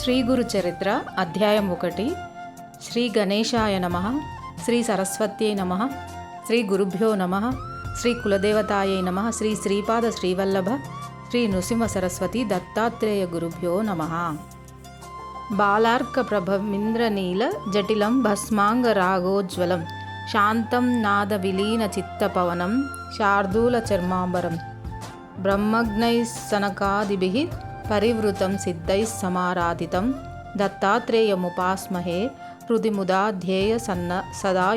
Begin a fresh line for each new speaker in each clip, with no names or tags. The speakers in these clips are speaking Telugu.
శ్రీ గురు చరిత్ర అధ్యాయం ఒకటి. శ్రీ గణేశాయ నమ శ్రీ సరస్వత్యై నమ శ్రీ గురుభ్యో నమ శ్రీ కులదేవతాయై నమ శ్రీ శ్రీపాద శ్రీవల్లభ శ్రీ నృసింహ సరస్వతి దత్తాత్రేయ గురుభ్యో నమ. బాలార్క ప్రభమింద్రనీల జటిలం భస్మాంగ రాగోజ్వలం శాంతం నాద విలీన చిత్తపవనం శార్దూల చర్మాంబరం బ్రహ్మజ్ఞైः సనకాదిభిः పరివృతం సిద్ధై సమారాధితం దత్తాత్రేయముపాస్మహే హృది ముదా ధ్యేయ సన్న సదా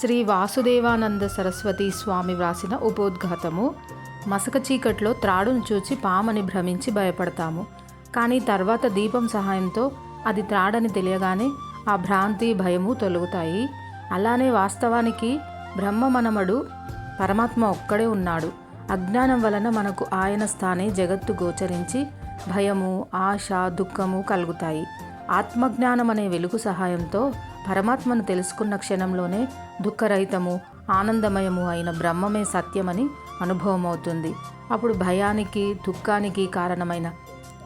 శ్రీ వాసుదేవానంద సరస్వతి స్వామి వ్రాసిన ఉపోద్ఘాతము. మసక చీకట్లో త్రాడును చూచి పామని భ్రమించి భయపడతాము. కానీ తర్వాత దీపం సహాయంతో అది త్రాడని తెలియగానే ఆ భ్రాంతి భయము తొలగుతాయి. అలానే వాస్తవానికి బ్రహ్మ మనమడు పరమాత్మ ఒక్కడే ఉన్నాడు. అజ్ఞానం వలన మనకు ఆయన స్థానే జగత్తు గోచరించి భయము ఆశ దుఃఖము కలుగుతాయి. ఆత్మజ్ఞానం అనే వెలుగు సహాయంతో పరమాత్మను తెలుసుకున్న క్షణంలోనే దుఃఖరహితము ఆనందమయము అయిన బ్రహ్మమే సత్యమని అనుభవం అవుతుంది అప్పుడు భయానికి దుఃఖానికి కారణమైన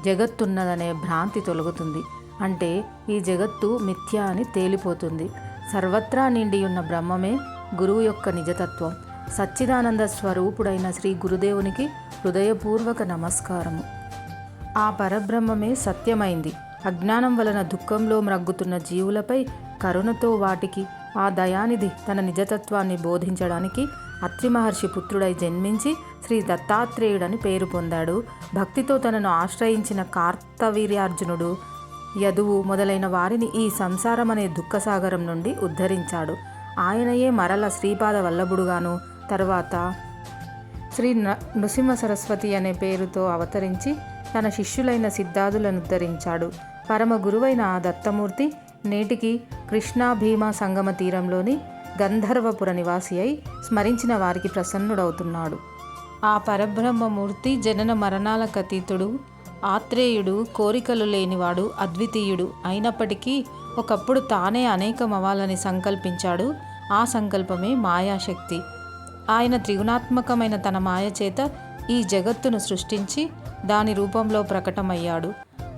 జగత్తున్నదనే భ్రాంతి తొలగుతుంది. అంటే ఈ జగత్తు మిథ్య అని తేలిపోతుంది. సర్వత్రా నిండి ఉన్న బ్రహ్మమే గురువు యొక్క నిజతత్వం. సచ్చిదానంద స్వరూపుడైన శ్రీ గురుదేవునికి హృదయపూర్వక నమస్కారము. ఆ పరబ్రహ్మమే సత్యమైంది. అజ్ఞానం వలన దుఃఖంలో మ్రగ్గుతున్న జీవులపై కరుణతో వాటికి ఆ దయానిధి తన నిజతత్వాన్ని బోధించడానికి అత్రి మహర్షి పుత్రుడై జన్మించి శ్రీ దత్తాత్రేయుడని పేరు పొందాడు. భక్తితో తనను ఆశ్రయించిన కార్తవీర్యార్జునుడు యదువు మొదలైన వారిని ఈ సంసారం అనే దుఃఖసాగరం నుండి ఉద్ధరించాడు. ఆయనయే మరల శ్రీపాద వల్లభుడుగాను తర్వాత శ్రీ న- నృసింహ సరస్వతి అనే పేరుతో అవతరించి తన శిష్యులైన సిద్ధాదులను ఉద్ధరించాడు. పరమ గురువైన ఆ దత్తమూర్తి నేటికి కృష్ణా భీమా సంగమ తీరంలోని గంధర్వపుర నివాసి అయి స్మరించిన వారికి ప్రసన్నుడవుతున్నాడు. ఆ పరబ్రహ్మమూర్తి జనన మరణాలకు అతీతుడు ఆత్రేయుడు కోరికలు లేనివాడు అద్వితీయుడు అయినప్పటికీ ఒకప్పుడు తానే అనేకమవ్వాలని సంకల్పించాడు. ఆ సంకల్పమే మాయాశక్తి. ఆయన త్రిగుణాత్మకమైన తన మాయ చేత ఈ జగత్తును సృష్టించి దాని రూపంలో ప్రకటమయ్యాడు.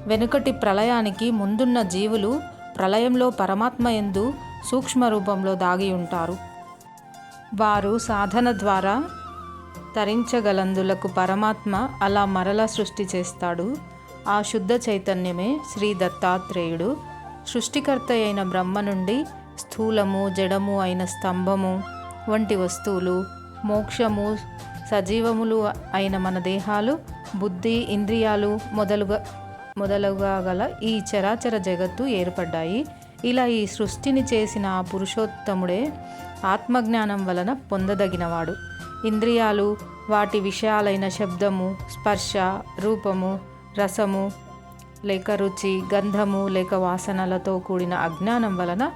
వెనుకటి ప్రళయానికి ముందున్న జీవులు ప్రళయంలో పరమాత్మ ఎందు సూక్ష్మ రూపంలో దాగి ఉంటారు వారు సాధన ద్వారా తరించగలందులకు పరమాత్మ అలా మరలా సృష్టి చేస్తాడు. ఆ శుద్ధ చైతన్యమే శ్రీ దత్తాత్రేయుడు. సృష్టికర్త అయిన బ్రహ్మ నుండి స్థూలము జడము అయిన స్తంభము వంటి వస్తువులు మోక్షము సజీవములు అయిన మన దేహాలు బుద్ధి ఇంద్రియాలు మొదలుగా మొదలుగా గల ఈ చరాచర జగత్తు ఏర్పడ్డాయి. ఇలా ఈ సృష్టిని చేసిన ఆ పురుషోత్తముడే ఆత్మజ్ఞానం వలన పొందదగినవాడు. ఇంద్రియాలు వాటి విషయాలైన శబ్దము స్పర్శ రూపము రసము లేక రుచి గంధము లేక వాసనలతో కూడిన అజ్ఞానం వలన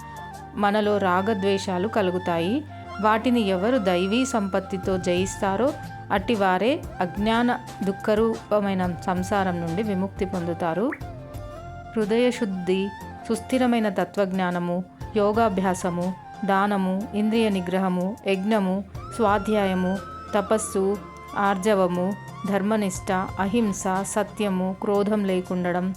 మనలో రాగద్వేషాలు కలుగుతాయి. వాటిని ఎవరు దైవీ సంపత్తితో జయిస్తారో అట్టివారే అజ్ఞాన దుఃఖరూపమైన సంసారం నుండి విముక్తి పొందుతారు. హృదయశుద్ధి సుస్థిరమైన తత్వజ్ఞానము యోగాభ్యాసము దానము ఇంద్రియ నిగ్రహము యజ్ఞము స్వాధ్యాయము తపస్సు ఆర్జవము ధర్మనిష్ట అహింస సత్యము క్రోధం లేకుండడం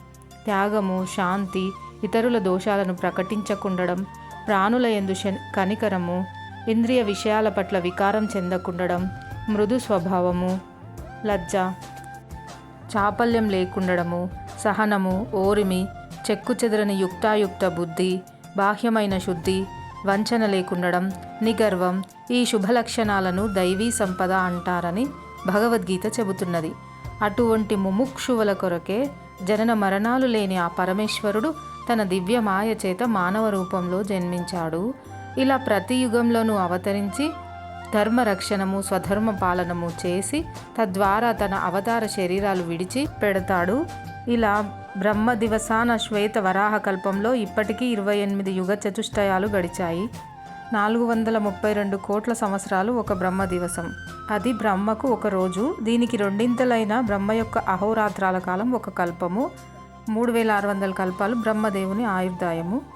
త్యాగము శాంతి ఇతరుల దోషాలను ప్రకటించకుండడం ప్రాణుల ఎందు కనికరము ఇంద్రియ విషయాల పట్ల వికారం చెందకుండడం మృదు స్వభావము లజ్జ చాపల్యం లేకుండడము సహనము ఓరిమి చెక్కు చెదరని యుక్తాయుక్త బుద్ధి బాహ్యమైన శుద్ధి వంచన లేకుండడం నిగర్వం ఈ శుభ లక్షణాలను దైవీ సంపద అంటారని భగవద్గీత చెబుతున్నది. అటువంటి ముముక్షువుల కొరకే జనన మరణాలు లేని ఆ పరమేశ్వరుడు తన దివ్య మాయ చేత మానవ రూపంలో జన్మించాడు. ఇలా ప్రతి యుగంలోనూ అవతరించి ధర్మ రక్షణము స్వధర్మ పాలనము చేసి తద్వారా తన అవతార శరీరాలు విడిచి పెడతాడు. ఇలా బ్రహ్మ దివసాన శ్వేత వరాహ కల్పంలో ఇప్పటికీ ఇరవై ఎనిమిది యుగ చతుష్టయాలు గడిచాయి. నాలుగు వందల ముప్పై రెండు కోట్ల సంవత్సరాలు ఒక బ్రహ్మ దివసం. అది బ్రహ్మకు ఒక రోజు దీనికి రెండింతలైన బ్రహ్మ యొక్క అహోరాత్రాల కాలం ఒక కల్పము. మూడు వేల ఆరు వందల కల్పాలు బ్రహ్మదేవుని ఆయుర్దాయము.